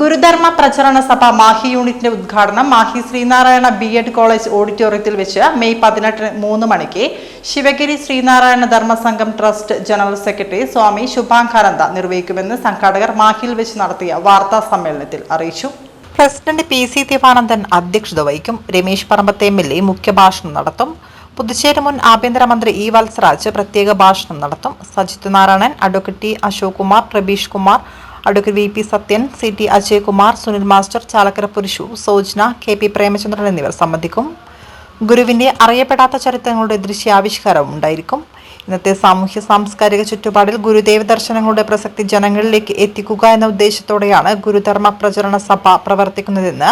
ഗുരുധർമ്മ പ്രചരണ സഭ മാഹി യൂണിറ്റിന്റെ ഉദ്ഘാടനം Mahe Sreenarayana B Ed college ഓഡിറ്റോറിയത്തിൽ വെച്ച് മെയ് പതിനെട്ടിന് മൂന്ന് മണിക്ക് Sivagiri Sreenarayana Dharmasangham trust general secretary Swami Shubhangananda നിർവഹിക്കുമെന്ന് സംഘാടകർ മാഹിയിൽ വെച്ച് നടത്തിയ വാർത്താ സമ്മേളനത്തിൽ അറിയിച്ചു. പ്രസിഡന്റ് പി സി ദിവാനന്ദൻ അധ്യക്ഷത വഹിക്കും. രമേശ് പറമ്പത്തെ എം എൽ എ മുഖ്യഭാഷണം നടത്തും. പുതുച്ചേരി മുൻ ആഭ്യന്തരമന്ത്രി ഇ വത്സരാജ് പ്രത്യേക ഭാഷണം നടത്തും. Sajith Narayanan advocate Ashok Kumar Prabeesh Kumar advocate V P Sathyan C T Ajaykumar Sunil master Chalakkara Purushu Sojna K P Premachandran എന്നിവർ സംബന്ധിക്കും. ഗുരുവിന്റെ അറിയപ്പെടാത്ത ചരിത്രങ്ങളുടെ ദൃശ്യാവിഷ്കാരവും ഉണ്ടായിരിക്കും. ഇന്നത്തെ സാമൂഹ്യ സാംസ്കാരിക ചുറ്റുപാടിൽ ഗുരുദേവ ദർശനങ്ങളുടെ പ്രസക്തി ജനങ്ങളിലേക്ക് എത്തിക്കുക എന്ന ഉദ്ദേശത്തോടെയാണ് ഗുരുധർമ്മ പ്രചരണ സഭ പ്രവർത്തിക്കുന്നതെന്ന്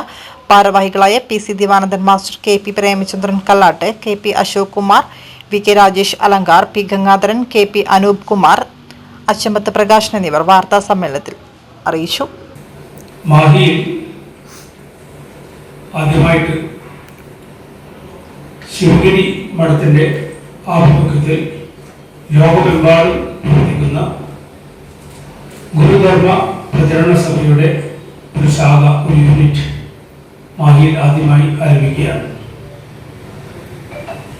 ഭാരവാഹികളായ P C Divanandan master K P Premachandran Kallat K P Ashok Kumar V K Rajesh Alankar P Gangadharan K P Anoop Kumar Achambath Prakashan എന്നിവർ വാർത്താ സമ്മേളനത്തിൽ അറിയിച്ചു. ശിവഗിരി മഠത്തിന്റെ ആഭിമുഖ്യത്തിൽ ലോകമെമ്പാടും പ്രവർത്തിക്കുന്ന ഗുരുധർമ്മ പ്രചരണ സഭയുടെ ഒരു ശാഖ ഒരു യൂണിറ്റ് മാഹിയിൽ ആദ്യമായി ആരംഭിക്കുകയാണ്.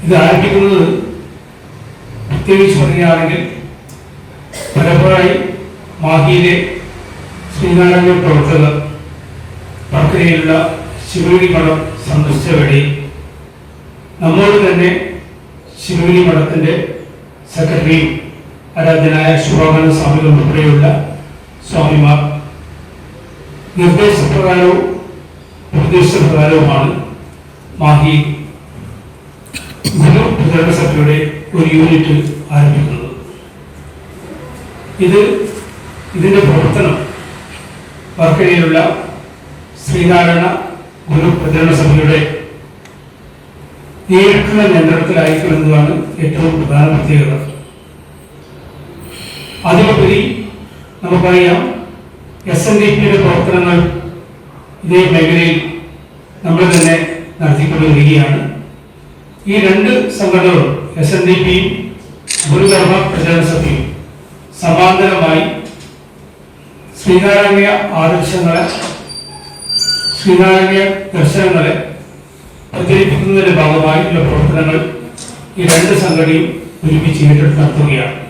ഇത് ആരംഭിക്കുന്നത് പ്രത്യേകിച്ച് പറയുകയാണെങ്കിൽ പലപ്പോഴായി മാഹിയിലെ ശ്രീനാരായണ പ്രവർത്തകർ വർക്കരയിലുള്ള ശിവഗിരി മഠം സന്ദർശിച്ച വഴി നമ്മോട് തന്നെ ശിവഗിരി മഠത്തിന്റെ സെക്രട്ടറിയും ആരാധനായ ശുഭാനന്ദ സ്വാമികൾ ഉൾപ്പെടെയുള്ള സ്വാമിമാർ നിർദ്ദേശപ്രകാരവും നിർദ്ദേശപ്രകാരവുമാണ് മാഹി ഗുരു പ്രചരണ സഭയുടെ ഒരു യൂണിറ്റ് ആരംഭിക്കുന്നത്. ഇത് ഇതിന്റെ പ്രവർത്തനം വർക്കരയിലുള്ള ശ്രീനാരായണ ഗുരു പ്രചരണ സഭയുടെ നേരിട്ടുള്ള നിയന്ത്രണത്തിലായിരിക്കുമെന്നതാണ് ഏറ്റവും പ്രധാന പ്രത്യേകത അതിലുപരി നമുക്കറിയാം എസ് എൻ ഡി പിയുടെ പ്രവർത്തനങ്ങൾ ഇതേ മേഖലയിൽ നമ്മൾ തന്നെ നടത്തിക്കൊണ്ട് വരികയാണ് ഈ രണ്ട് സംഘടനകളും എസ് എൻ ഡി പിയും ഗുരുധർമ്മ പ്രചരണ സഭയും സമാന്തരമായി ശ്രീനാരായണീയ ആദർശങ്ങളെ ശ്രീനാരായണീയ ദർശനങ്ങളെ പ്രചരിപ്പിക്കുന്നതിന്റെ ഭാഗമായിട്ടുള്ള പ്രവർത്തനങ്ങൾ ഈ രണ്ട് സംഘടനയും ഒരുമിച്ച് ഏറ്റെടുത്ത് നടത്തുകയാണ്